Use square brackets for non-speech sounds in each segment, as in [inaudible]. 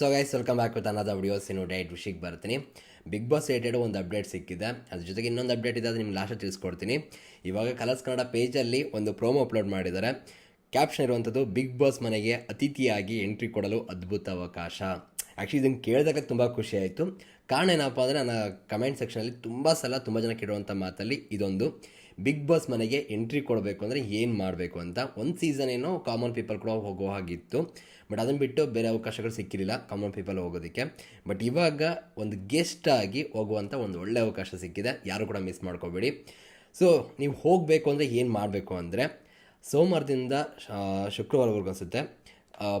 So guys welcome back with ಅನ್ನದ videos ಇನ್ನು diet ವಿಷಯಕ್ಕೆ ಬರ್ತೀನಿ. ಬಿಗ್ ಬಾಸ್ ರಿಲೇಟೆಡ್ ಒಂದು ಅಪ್ಡೇಟ್ ಸಿಕ್ಕಿದೆ. ಅದ್ರ ಜೊತೆಗೆ ಇನ್ನೊಂದು ಅಪ್ಡೇಟ್ ಇದೆ ಅದು ನಿಮ್ಗೆ ಲಾಸ್ಟ್ ತಿಳಿಸ್ಕೊಡ್ತೀನಿ. ಇವಾಗ ಕಲರ್ಸ್ ಕನ್ನಡ ಪೇಜಲ್ಲಿ ಒಂದು ಪ್ರೋಮೋ ಅಪ್ಲೋಡ್ ಮಾಡಿದ್ದಾರೆ. ಕ್ಯಾಪ್ಷನ್ ಇರುವಂಥದ್ದು ಬಿಗ್ ಬಾಸ್ ಮನೆಗೆ ಅತಿಥಿಯಾಗಿ ಎಂಟ್ರಿ ಕೊಡಲು ಅದ್ಭುತ ಅವಕಾಶ. ಆ್ಯಕ್ಚುಲಿ ಇದನ್ನು ಕೇಳಿದಾಗ ತುಂಬ ಖುಷಿ ಆಯಿತು. ಕಾರಣ ಏನಪ್ಪ ಅಂದರೆ ನನ್ನ ಕಮೆಂಟ್ ಸೆಕ್ಷನಲ್ಲಿ ತುಂಬ ಸಲ ತುಂಬ ಜನ ಕೇಳುವಂಥ ಮಾತಲ್ಲಿ ಇದೊಂದು. ಬಿಗ್ ಬಾಸ್ ಮನೆಗೆ ಎಂಟ್ರಿ ಕೊಡಬೇಕು ಅಂದರೆ ಏನು ಮಾಡಬೇಕು ಅಂತ. ಒಂದು ಸೀಸನ್ ಏನೋ ಕಾಮನ್ ಪೀಪಲ್ ಕೂಡ ಹೋಗೋ ಹಾಗಿತ್ತು. ಬಟ್ ಅದನ್ನು ಬಿಟ್ಟು ಬೇರೆ ಅವಕಾಶಗಳು ಸಿಕ್ಕಿರಲಿಲ್ಲ ಕಾಮನ್ ಪೀಪಲ್ ಹೋಗೋದಕ್ಕೆ. ಬಟ್ ಇವಾಗ ಒಂದು ಗೆಸ್ಟ್ ಆಗಿ ಹೋಗುವಂಥ ಒಂದು ಒಳ್ಳೆ ಅವಕಾಶ ಸಿಕ್ಕಿದೆ. ಯಾರು ಕೂಡ ಮಿಸ್ ಮಾಡ್ಕೋಬೇಡಿ. ಸೊ ನೀವು ಹೋಗಬೇಕು ಅಂದರೆ ಏನು ಮಾಡಬೇಕು ಅಂದರೆ ಸೋಮವಾರದಿಂದ ಶುಕ್ರವಾರವರೆಗೂ ಅನಿಸುತ್ತೆ.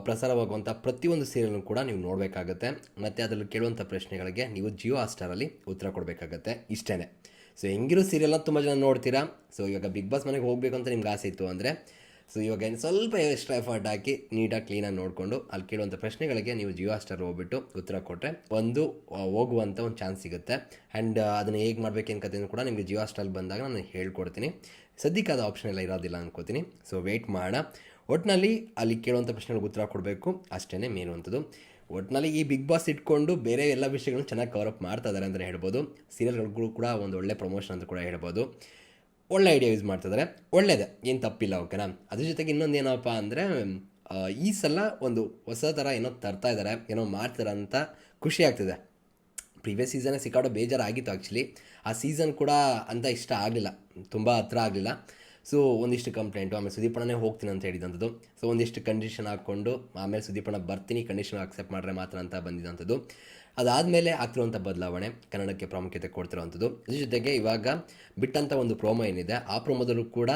ಪ್ರಸಾರವಾಗುವಂಥ ಪ್ರತಿಯೊಂದು ಸೀರಿಯಲ್ನು ಕೂಡ ನೀವು ನೋಡಬೇಕಾಗತ್ತೆ. ಮತ್ತು ಅದರಲ್ಲಿ ಕೇಳುವಂಥ ಪ್ರಶ್ನೆಗಳಿಗೆ ನೀವು ಜಿಯೋ ಆಸ್ಟಾರಲ್ಲಿ ಉತ್ತರ ಕೊಡಬೇಕಾಗತ್ತೆ ಇಷ್ಟೇ ಸೊ ಹೆಂಗಿರೋ ಸೀರಿಯಲ್ನ ತುಂಬ ಜನ ನೋಡ್ತೀರಾ? ಸೊ ಇವಾಗ ಬಿಗ್ ಬಾಸ್ ಮನೆಗೆ ಹೋಗಬೇಕು ಅಂತ ನಿಮ್ಗೆ ಆಸೆ ಇತ್ತು ಅಂದರೆ ಸೊ ಇವಾಗ ಏನು ಸ್ವಲ್ಪ ಎಕ್ಸ್ಟ್ರಾ ಎಫರ್ಟ್ ಹಾಕಿ ನೀಟಾಗಿ ಕ್ಲೀನಾಗಿ ನೋಡಿಕೊಂಡು ಅಲ್ಲಿ ಕೇಳುವಂಥ ಪ್ರಶ್ನೆಗಳಿಗೆ ನೀವು ಜಿಯೋ ಸ್ಟಾರ್ ಹೋಗ್ಬಿಟ್ಟು ಉತ್ತರ ಕೊಟ್ಟರೆ ಒಂದು ಹೋಗುವಂಥ ಒಂದು ಚಾನ್ಸ್ ಸಿಗುತ್ತೆ. ಆ್ಯಂಡ್ ಅದನ್ನು ಹೇಗೆ ಮಾಡಬೇಕು ಅನ್ಕೋತೀನಿ ಕೂಡ ನಿಮಗೆ ಜಿಯೋ ಸ್ಟಾರ್ ಬಂದಾಗ ನಾನು ಹೇಳ್ಕೊಡ್ತೀನಿ. ಸದ್ಯಕ್ಕೆ ಅದು ಆಪ್ಷನ್ ಎಲ್ಲ ಇರೋದಿಲ್ಲ ಅನ್ಕೋತೀನಿ. ಸೊ ವೆಯ್ಟ್ ಮಾಡೋಣ ಒಟ್ಟಿನಲ್ಲಿ ಅಲ್ಲಿ ಕೇಳುವಂಥ ಪ್ರಶ್ನೆಗಳಿಗೆ ಉತ್ತರ ಕೊಡಬೇಕು. ಅಷ್ಟೇ ಮೇನುವಂಥದ್ದು ಒಟ್ಟಿನಲ್ಲಿ ಈ ಬಿಗ್ ಬಾಸ್ ಇಟ್ಕೊಂಡು ಬೇರೆ ಎಲ್ಲ ವಿಷಯಗಳನ್ನ ಚೆನ್ನಾಗಿ ಕವರಪ್ ಮಾಡ್ತಾ ಇದ್ದಾರೆ ಅಂತಲೇ ಹೇಳ್ಬೋದು. ಸೀರಿಯಲ್ಗಳು ಕೂಡ ಒಂದು ಒಳ್ಳೆ ಪ್ರಮೋಷನ್ ಅಂತ ಕೂಡ ಹೇಳ್ಬೋದು. ಒಳ್ಳೆ ಐಡಿಯಾ ಯೂಸ್ ಮಾಡ್ತಿದ್ದಾರೆ ಒಳ್ಳೇದೇ. ಏನು ತಪ್ಪಿಲ್ಲ ಓಕೆನಾ ಅದ್ರ ಜೊತೆಗೆ ಇನ್ನೊಂದು ಏನಪ್ಪ ಅಂದರೆ ಈ ಸಲ ಒಂದು ಹೊಸ ಥರ ಏನೋ ತರ್ತಾ ಇದ್ದಾರೆ ಏನೋ ಮಾಡ್ತಾರೆ ಅಂತ ಖುಷಿ ಆಗ್ತಿದೆ. ಪ್ರೀವಿಯಸ್ ಸೀಸನೇ ಸಿಕ್ಕಾಡೋ ಬೇಜಾರಾಗಿತ್ತು ಆ್ಯಕ್ಚುಲಿ ಆ ಸೀಸನ್ ಕೂಡ ಅಂತ ಇಷ್ಟ ಆಗಲಿಲ್ಲ. ತುಂಬ ಹತ್ರ ಆಗಲಿಲ್ಲ. ಸೊ ಒಂದಿಷ್ಟು ಕಂಪ್ಲೇಂಟು ಆಮೇಲೆ ಸುದೀಪಣ್ಣನೇ ಹೋಗ್ತೀನಿ ಅಂತ ಹೇಳಿದಂಥದ್ದು. ಸೊ ಒಂದಿಷ್ಟು ಕಂಡೀಷನ್ ಹಾಕ್ಕೊಂಡು, ಆಮೇಲೆ ಸುದೀಪಣ್ಣ ಬರ್ತೀನಿ ಕಂಡೀಷನ್ ಅಕ್ಸೆಪ್ಟ್ ಮಾಡ್ರೆ ಮಾತ್ರ ಅಂತ ಬಂದಿದ್ದಂಥದ್ದು ಅದಾದಮೇಲೆ ಆಗ್ತಿರುವಂಥ ಬದಲಾವಣೆ ಕನ್ನಡಕ್ಕೆ ಪ್ರಾಮುಖ್ಯತೆ ಕೊಡ್ತಿರುವಂಥದ್ದು. ಅದ್ರ ಜೊತೆಗೆ ಇವಾಗ ಬಿಟ್ಟಂಥ ಒಂದು ಪ್ರೋಮೋ ಏನಿದೆ, ಆ ಪ್ರೋಮೋದಲ್ಲೂ ಕೂಡ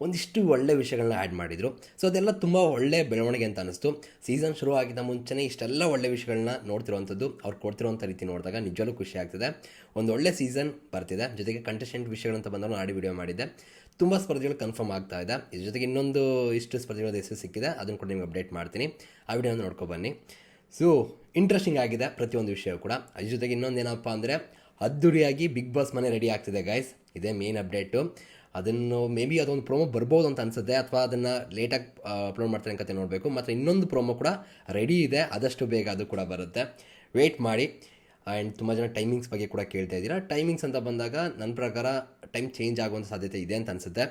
ಒಂದಿಷ್ಟು ಒಳ್ಳೆ ವಿಷಯಗಳನ್ನ ಆ್ಯಡ್ ಮಾಡಿದರು. ಸೊ, ಅದೆಲ್ಲ ತುಂಬ ಒಳ್ಳೆ ಬೆಳವಣಿಗೆ ಅಂತ ಅನಿಸ್ತು ಸೀಸನ್ ಶುರು ಆಗಿದ್ದ ಮುಂಚೆನೇ ಇಷ್ಟೆಲ್ಲ ಒಳ್ಳೆ ವಿಷಯಗಳನ್ನ ನೋಡ್ತಿರುವಂಥದ್ದು, ಅವ್ರು ಕೊಡ್ತಿರುವಂಥ ರೀತಿ ನೋಡಿದಾಗ ನಿಜವೂ ಖುಷಿ ಆಗ್ತಿದೆ. ಒಂದು ಒಳ್ಳೆ ಸೀಸನ್ ಬರ್ತಿದೆ. ಜೊತೆಗೆ ಕಂಟೆಸ್ಟೆಂಟ್ ವಿಷಯಗಳಂತ ಬಂದಾಗ ಆಡಿ ವಿಡಿಯೋ ಮಾಡಿದ್ದೆ. ತುಂಬ ಸ್ಪರ್ಧೆಗಳು ಕನ್ಫರ್ಮ್ ಆಗ್ತಾ ಇದೆ. ಇದ್ರ ಜೊತೆಗೆ ಇನ್ನೊಂದು ಇಷ್ಟು ಸ್ಪರ್ಧೆಗಳ ಹೆಸರು ಸಿಕ್ಕಿದೆ. ಅದನ್ನು ಕೂಡ ನಿಮ್ಗೆ ಅಪ್ಡೇಟ್ ಮಾಡ್ತೀನಿ. ಆ ವಿಡಿಯೋನ ನೋಡ್ಕೊಬನ್ನಿ ಸೊ ಇಂಟ್ರೆಸ್ಟಿಂಗ್ ಆಗಿದೆ ಪ್ರತಿಯೊಂದು ವಿಷಯ ಕೂಡ. ಅದ್ರ ಜೊತೆಗೆ ಇನ್ನೊಂದು ಏನಪ್ಪ ಅಂದರೆ ಅದ್ದೂರಿಯಾಗಿ ಬಿಗ್ ಬಾಸ್ ಮನೆ ರೆಡಿ ಆಗ್ತಿದೆ ಗೈಸ್ ಇದೇ ಮೇನ್ ಅಪ್ಡೇಟು ಅದನ್ನು ಮೇ ಬಿ ಅದೊಂದು ಪ್ರೋಮೋ ಬರ್ಬೋದು ಅಂತ ಅನ್ಸುತ್ತೆ, ಅಥವಾ ಅದನ್ನು ಲೇಟಾಗಿ ಅಪ್ಲೋಡ್ ಮಾಡ್ತಾರೆ ಅಂತ ನೋಡಬೇಕು. ಮತ್ತು ಇನ್ನೊಂದು ಪ್ರೋಮೋ ಕೂಡ ರೆಡಿ ಇದೆ, ಆದಷ್ಟು ಬೇಗ ಅದು ಕೂಡ ಬರುತ್ತೆ. ವೆಯ್ಟ್ ಮಾಡಿ. ಆ್ಯಂಡ್ ತುಂಬ ಜನ ಟೈಮಿಂಗ್ಸ್ ಬಗ್ಗೆ ಕೂಡ ಕೇಳ್ತಾ ಇದ್ದೀರಾ. ಟೈಮಿಂಗ್ಸ್ ಅಂತ ಬಂದಾಗ ನನ್ನ ಪ್ರಕಾರ ಟೈಮ್ ಚೇಂಜ್ ಆಗುವಂಥ ಸಾಧ್ಯತೆ ಇದೆ ಅಂತ ಅನಿಸುತ್ತೆ.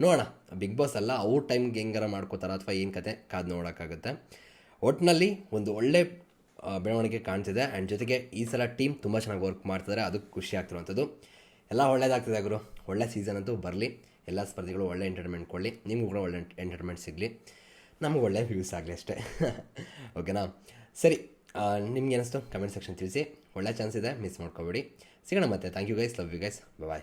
ನೋಡೋಣ. ಬಿಗ್ ಬಾಸ್ ಅಲ್ಲ, ಅವ್ರ ಟೈಮ್ಗೆ ಹೆಂಗಾರ ಮಾಡ್ಕೋತಾರ, ಅಥವಾ ಏನು ಕತೆ ಕಾದು ನೋಡೋಕ್ಕಾಗುತ್ತೆ. ಒಟ್ಟಿನಲ್ಲಿ ಒಂದು ಒಳ್ಳೆ ಬೆಳವಣಿಗೆ ಕಾಣ್ತಿದೆ. ಆ್ಯಂಡ್ ಜೊತೆಗೆ ಈ ಸಲ ಟೀಮ್ ತುಂಬ ಚೆನ್ನಾಗಿ ವರ್ಕ್ ಮಾಡ್ತಿದ್ದಾರೆ ಅದಕ್ಕೆ ಖುಷಿ ಆಗ್ತಿರುವಂಥದ್ದು ಎಲ್ಲ ಒಳ್ಳೇದಾಗ್ತಿದೆ ಗುರು. ಒಳ್ಳೆ ಸೀಸನ್ ಅಂತೂ ಬರಲಿ. ಎಲ್ಲ ಸ್ಪರ್ಧಿಗಳು ಒಳ್ಳೆ ಎಂಟರ್ಟೈನ್ಮೆಂಟ್ ಕೊಡಲಿ. ನಿಮಗೂ ಕೂಡ ಒಳ್ಳೆ ಎಂಟರ್ಟೈನ್ಮೆಂಟ್ ಸಿಗಲಿ. ನಮಗೆ ಒಳ್ಳೆ ವ್ಯೂಸ್ ಆಗಲಿ ಅಷ್ಟೇ. [laughs] ಓಕೆನಾ ಸರಿ ನಿಮ್ಗೆ ಅನಿಸ್ತು? ಕಮೆಂಟ್ ಸೆಕ್ಷನ್ ತಿಳಿಸಿ. ಒಳ್ಳೆ ಚಾನ್ಸ್ ಇದೆ. ಮಿಸ್ ಮಾಡ್ಕೋಬೇಡಿ. ಸಿಗೋಣ ಮತ್ತೆ. Thank you guys love you guys bye